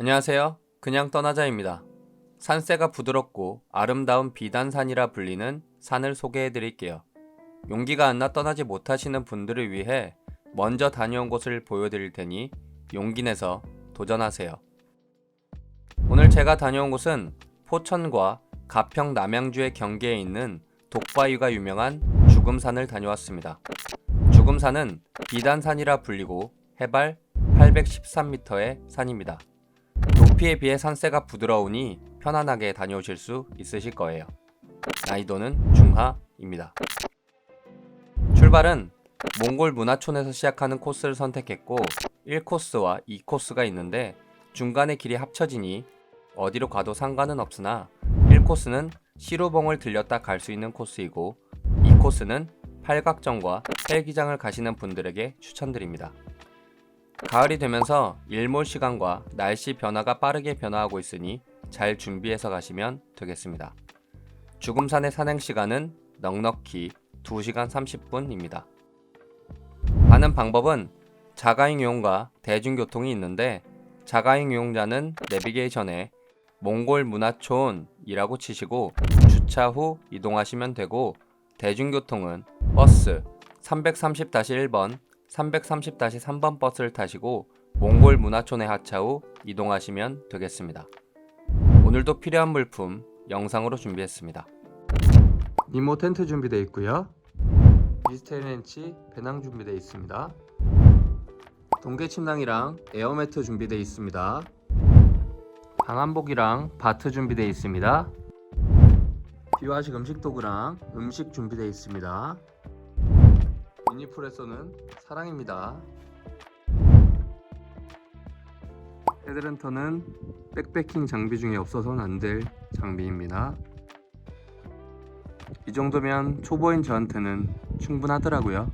안녕하세요. 그냥 떠나자입니다. 산세가 부드럽고 아름다운 비단산이라 불리는 산을 소개해 드릴게요. 용기가 안 나 떠나지 못하시는 분들을 위해 먼저 다녀온 곳을 보여드릴 테니 용기 내서 도전하세요. 오늘 제가 다녀온 곳은 포천과 가평 남양주의 경계에 있는 독바위가 유명한 죽음산을 다녀왔습니다. 죽음산은 비단산이라 불리고 해발 813m의 산입니다. 높이에 비해 산세가 부드러우니 편안하게 다녀오실 수 있으실 거예요. 난이도는 중하입니다. 출발은 몽골 문화촌에서 시작하는 코스를 선택했고 1코스와 2코스가 있는데 중간에 길이 합쳐지니 어디로 가도 상관은 없으나 1코스는 시루봉을 들렸다 갈 수 있는 코스이고 2코스는 팔각정과 헬기장을 가시는 분들에게 추천드립니다. 가을이 되면서 일몰 시간과 날씨 변화가 빠르게 변화하고 있으니 잘 준비해서 가시면 되겠습니다. 죽음산의 산행 시간은 넉넉히 2시간 30분입니다. 가는 방법은 자가용 이용과 대중교통이 있는데 자가용 이용자는 내비게이션에 몽골 문화촌이라고 치시고 주차 후 이동하시면 되고 대중교통은 버스 330-1번 330-3번 버스를 타시고 몽골 문화촌에 하차 후 이동하시면 되겠습니다. 오늘도 필요한 물품 영상으로 준비했습니다. 니모 텐트 준비되어 있고요. 디스테일 렌치 배낭 준비되어 있습니다. 동계 침낭이랑 에어매트 준비되어 있습니다. 방한복이랑 바트 준비되어 있습니다. 비화식 음식 도구랑 음식 준비되어 있습니다. 미니프레소는 사랑입니다. 헤드랜턴은 백패킹 장비 중에 없어서는 안 될 장비입니다. 이 정도면 초보인 저한테는 충분하더라고요.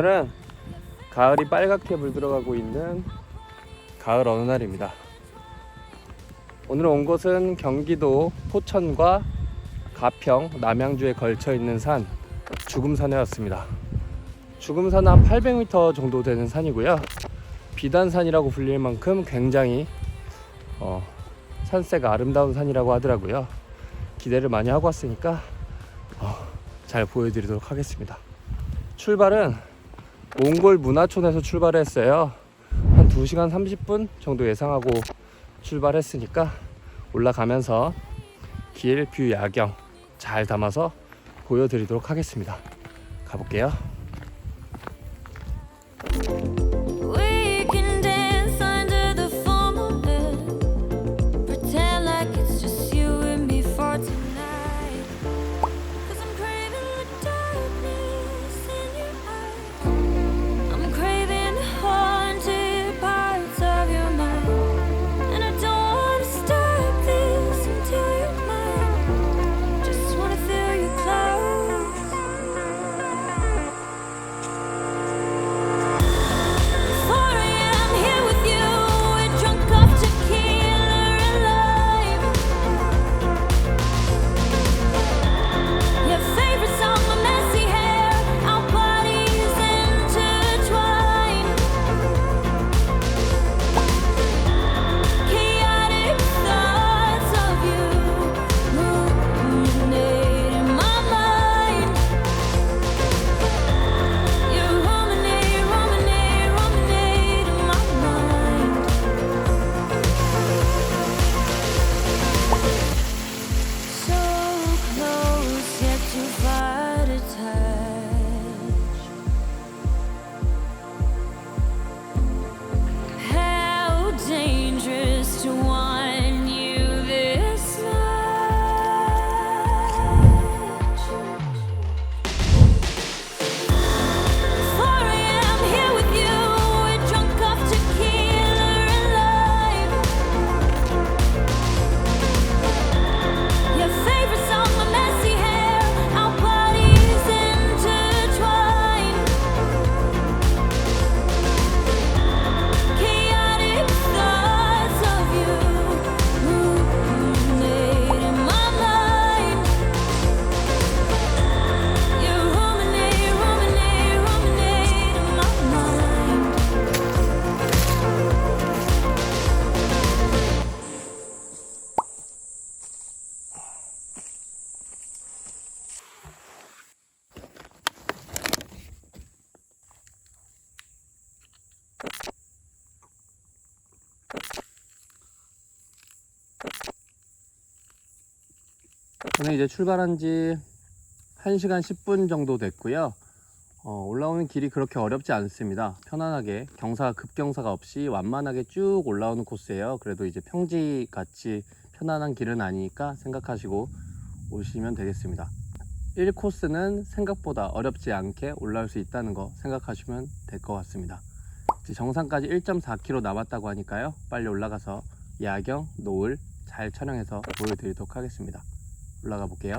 오늘은 가을이 빨갛게 물들어가고 있는 가을 어느 날입니다. 오늘 온 곳은 경기도 포천과 가평, 남양주에 걸쳐 있는 산 죽음산에 왔습니다. 죽음산은 한 800m 정도 되는 산이고요. 비단산이라고 불릴 만큼 굉장히 어, 산세가 아름다운 산이라고 하더라고요. 기대를 많이 하고 왔으니까 어, 잘 보여드리도록 하겠습니다. 출발은 몽골 문화촌에서 출발했어요. 한 2시간 30분 정도 예상하고 출발했으니까 올라가면서 길, 뷰, 야경 잘 담아서 보여드리도록 하겠습니다. 가볼게요. 저는 이제 출발한 지 1시간 10분 정도 됐고요. 어, 올라오는 길이 그렇게 어렵지 않습니다. 편안하게 경사 급경사가 없이 완만하게 쭉 올라오는 코스예요. 그래도 이제 평지 같이 편안한 길은 아니니까 생각하시고 오시면 되겠습니다. 1코스는 생각보다 어렵지 않게 올라올 수 있다는 거 생각하시면 될 것 같습니다. 정상까지 1.4km 남았다고 하니까요. 빨리 올라가서 야경, 노을 잘 촬영해서 보여드리도록 하겠습니다. 올라가 볼게요.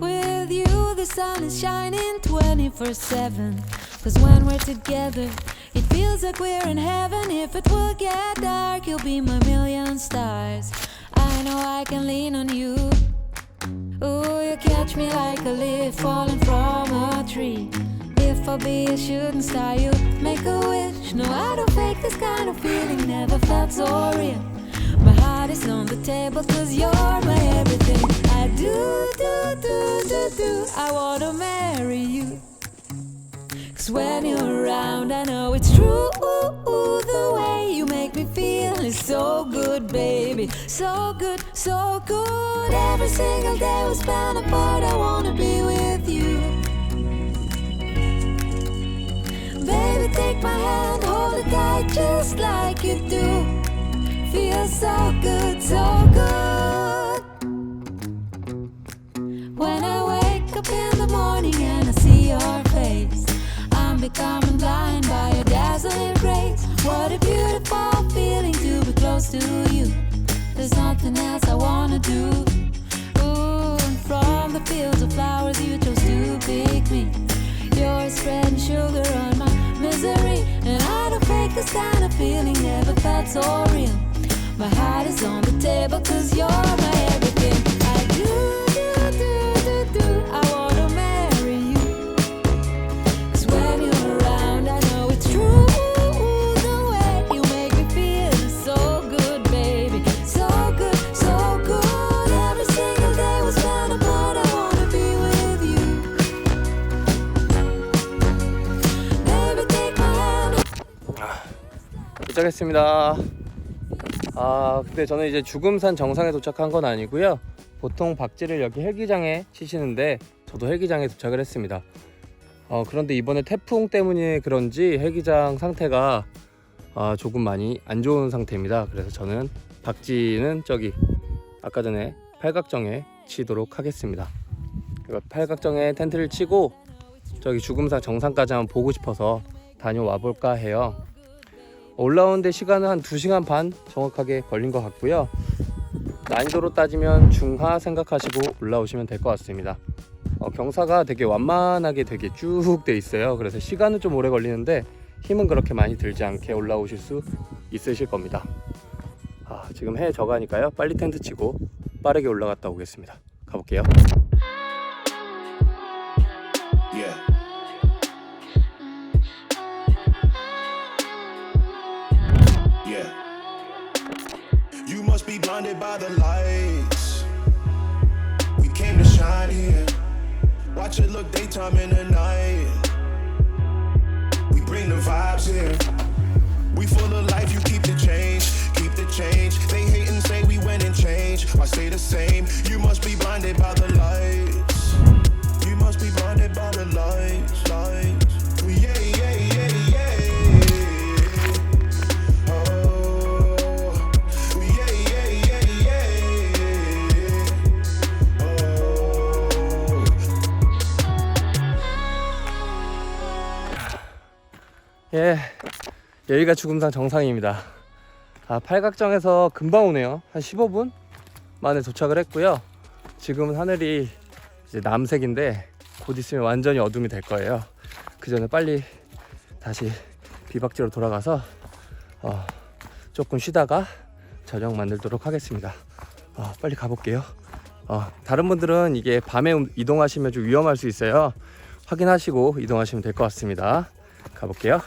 With you, the sun is shining 24 7. Cause when we're together, it feels like we're in heaven. If it will get dark, you'll be my million stars. I know I can lean on you. Ooh, you catch me like a leaf falling from a tree. If I be a shooting star, you make a wish. No, I don't fake this kind of feeling, never felt so real. My heart is on the table, cause you're my everything. I do, do, do, do, do. I wanna marry you. Cause when you're around, I know it's true. The way you make me feel is so good, baby. So good, so good. Every single day we spend apart, I wanna be with you. Just like you do. Feels so good, so good. When I wake up in the morning and I see your face, I'm becoming blind by your dazzling grace. What a beautiful feeling to be close to you. There's nothing else I wanna do. Ooh, and from the fields of flowers you chose to pick me. You're spreading sugar on my misery, fake this kind of feeling. Never felt so real. My heart is on the table, cause you're 도착했습니다. 아, 근데 저는 이제 죽음산 정상에 도착한 건 아니고요. 보통 박지를 여기 헬기장에 치시는데 저도 헬기장에 도착을 했습니다. 어, 그런데 이번에 태풍 때문에 그런지 헬기장 상태가 아, 조금 많이 안 좋은 상태입니다. 그래서 저는 박지는 저기 아까 전에 팔각정에 치도록 하겠습니다. 팔각정에 텐트를 치고 저기 죽음산 정상까지 한번 보고 싶어서 다녀와 볼까 해요. 올라오는데 시간은 한 2시간 반 정확하게 걸린 것 같고요. 난이도로 따지면 중하 생각하시고 올라오시면 될 것 같습니다. 어, 경사가 되게 완만하게 되게 쭉 돼 있어요. 그래서 시간은 좀 오래 걸리는데 힘은 그렇게 많이 들지 않게 올라오실 수 있으실 겁니다. 아, 지금 해 져가니까요. 빨리 텐트 치고 빠르게 올라갔다 오겠습니다. 가볼게요. Blinded by the lights. We came to shine here. Watch it look daytime in the night. We bring the vibes here. We full of life, you keep the change, keep the change. They hate and say we went and changed. I stay the same. You must be blinded by the 여기가 죽음산 정상입니다. 아, 팔각정에서 금방 오네요. 한 15분 만에 도착을 했고요. 지금은 하늘이 이제 남색인데 곧 있으면 완전히 어둠이 될 거예요. 그 전에 빨리 다시 비박지로 돌아가서 어, 조금 쉬다가 저녁 만들도록 하겠습니다. 어, 빨리 가볼게요. 어, 다른 분들은 이게 밤에 음- 이동하시면 좀 위험할 수 있어요. 확인하시고 이동하시면 될 것 같습니다. 가볼게요.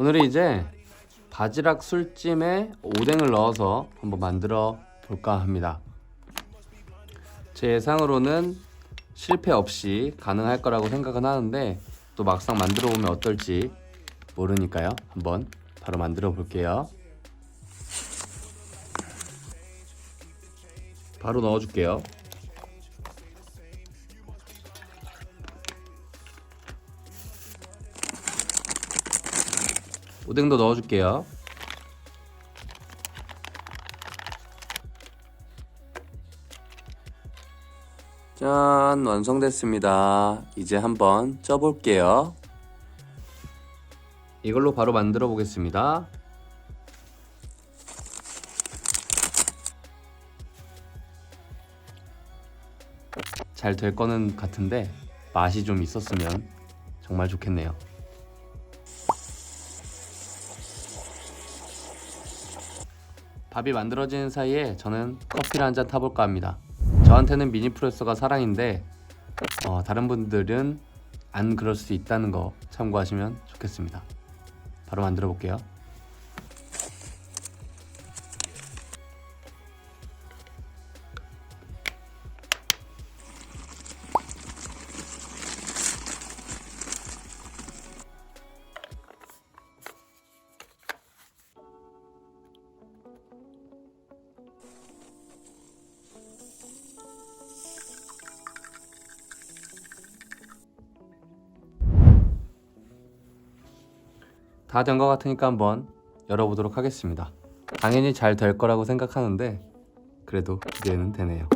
오늘은 이제 바지락 술찜에 오뎅을 넣어서 한번 만들어 볼까 합니다. 제 예상으로는 실패 없이 가능할 거라고 생각은 하는데 또 막상 만들어 보면 어떨지 모르니까요. 한번 바로 만들어 볼게요. 바로 넣어 줄게요. 오뎅도 넣어 줄게요. 짠 완성됐습니다. 이제 한번 쪄볼게요. 이걸로 바로 만들어 보겠습니다. 잘 될 거는 같은데 맛이 좀 있었으면 정말 좋겠네요. 밥이 만들어지는 사이에 저는 커피를 한 잔 타볼까 합니다. 저한테는 미니 프레서가 사랑인데 어, 다른 분들은 안 그럴 수 있다는 거 참고하시면 좋겠습니다. 바로 만들어 볼게요. 다 된 것 같으니까 한번 열어보도록 하겠습니다. 당연히 잘 될 거라고 생각하는데 그래도 기대는 되네요.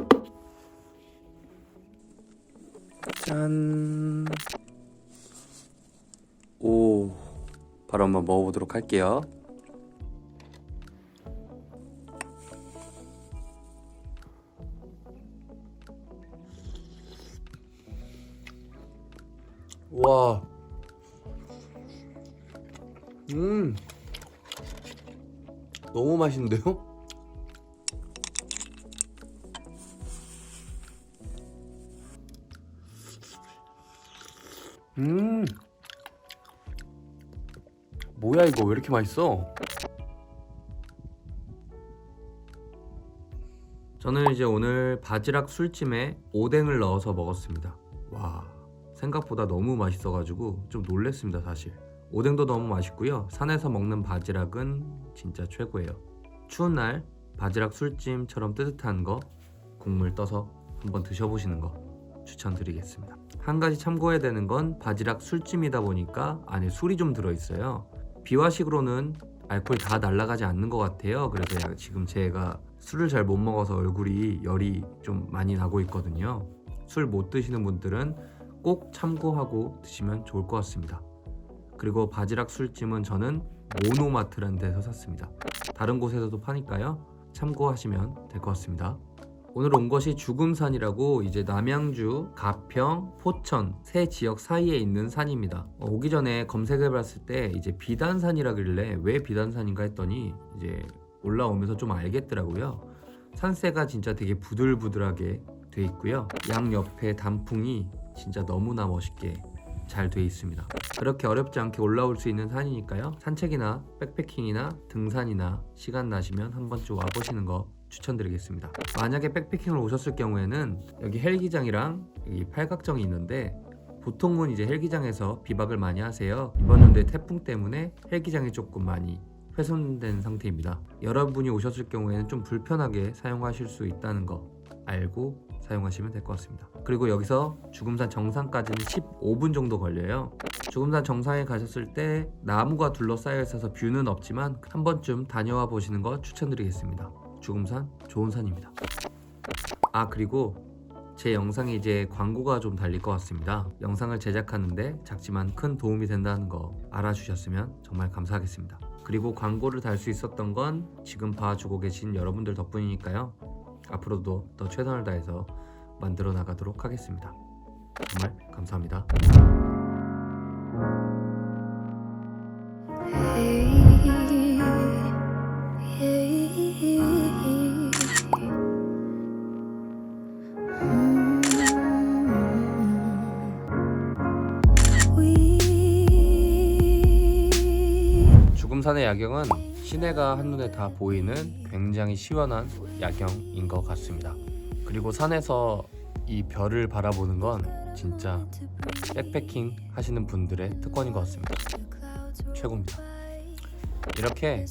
짠. 오, 바로 한번 먹어보도록 할게요. 와. 음 너무 맛있는데요? 음 뭐야 이거 왜 이렇게 맛있어? 저는 이제 오늘 바지락 술찜에 오뎅을 넣어서 먹었습니다. 와 생각보다 너무 맛있어가지고 좀 놀랬습니다 사실. 오뎅도 너무 맛있고요. 산에서 먹는 바지락은 진짜 최고예요. 추운 날 바지락 술찜처럼 뜨뜻한 거 국물 떠서 한번 드셔보시는 거 추천드리겠습니다. 한 가지 참고해야 되는 건 바지락 술찜이다 보니까 안에 술이 좀 들어있어요. 비화식으로는 알코올이 다 날아가지 않는 것 같아요. 그래서 야- 지금 제가 술을 잘 못 먹어서 얼굴이 열이 좀 많이 나고 있거든요. 술 못 드시는 분들은 꼭 참고하고 드시면 좋을 것 같습니다. 그리고 바지락 술찜은 저는 모노마트라는 데서 샀습니다. 다른 곳에서도 파니까요. 참고하시면 될 것 같습니다. 오늘 온 것이 죽음산이라고 이제 남양주, 가평, 포천 세 지역 사이에 있는 산입니다. 어, 오기 전에 검색해봤을 때 이제 비단산이라길래 왜 비단산인가 했더니 이제 올라오면서 좀 알겠더라고요. 산세가 진짜 되게 부들부들하게 돼 있고요. 양 옆에 단풍이 진짜 너무나 멋있게 잘 돼 있습니다. 그렇게 어렵지 않게 올라올 수 있는 산이니까요. 산책이나 백패킹이나 등산이나 시간 나시면 한 번쯤 와보시는 거 추천드리겠습니다. 만약에 백패킹을 오셨을 경우에는 여기 헬기장이랑 여기 팔각정이 있는데 보통은 이제 헬기장에서 비박을 많이 하세요. 이번 연도에 태풍 때문에 헬기장이 조금 많이 훼손된 상태입니다. 여러분이 오셨을 경우에는 좀 불편하게 사용하실 수 있다는 거 알고 사용하시면 될 것 같습니다. 그리고 여기서 죽음산 정상까지는 15분 정도 걸려요. 죽음산 정상에 가셨을 때 나무가 둘러싸여 있어서 뷰는 없지만 한 번쯤 다녀와 보시는 거 추천드리겠습니다. 죽음산 좋은 산입니다. 아 그리고 제 영상에 이제 광고가 좀 달릴 것 같습니다. 영상을 제작하는데 작지만 큰 도움이 된다는 거 알아주셨으면 정말 감사하겠습니다. 그리고 광고를 달 수 있었던 건 지금 봐주고 계신 여러분들 덕분이니까요. 앞으로도 더 최선을 다해서 만들어 나가도록 하겠습니다. 정말 감사합니다. 주금산의 야경은 시내가 한눈에 다 보이는 굉장히 시원한 야경인 것 같습니다. 그리고 산에서 이 별을 바라보는 건 진짜 백패킹 하시는 분들의 특권인 것 같습니다. 최고입니다. 이렇게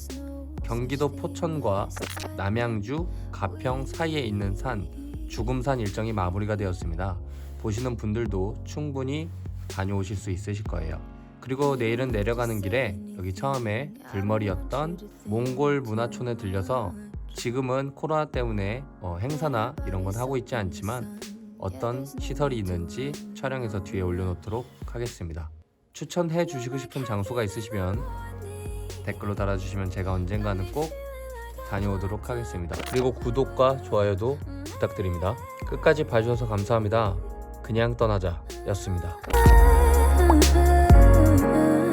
경기도 포천과 남양주, 가평 사이에 있는 산 주금산 일정이 마무리가 되었습니다. 보시는 분들도 충분히 다녀오실 수 있으실 거예요. 그리고 내일은 내려가는 길에 여기 처음에 들머리였던 몽골 문화촌에 들려서 지금은 코로나 때문에 어, 행사나 이런 건 하고 있지 않지만 어떤 시설이 있는지 촬영해서 뒤에 올려놓도록 하겠습니다. 추천해 주시고 싶은 장소가 있으시면 댓글로 달아주시면 제가 언젠가는 꼭 다녀오도록 하겠습니다. 그리고 구독과 좋아요도 부탁드립니다. 끝까지 봐주셔서 감사합니다. 그냥 떠나자 였습니다. Oh.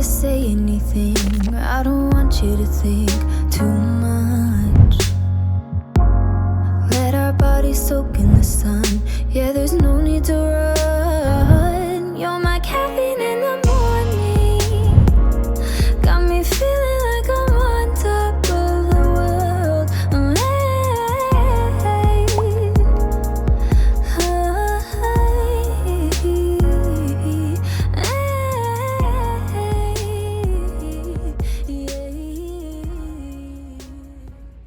To say anything. I don't want you to think too much. Let our bodies soak in the sun. Yeah, there's no need to run. You're my caffeine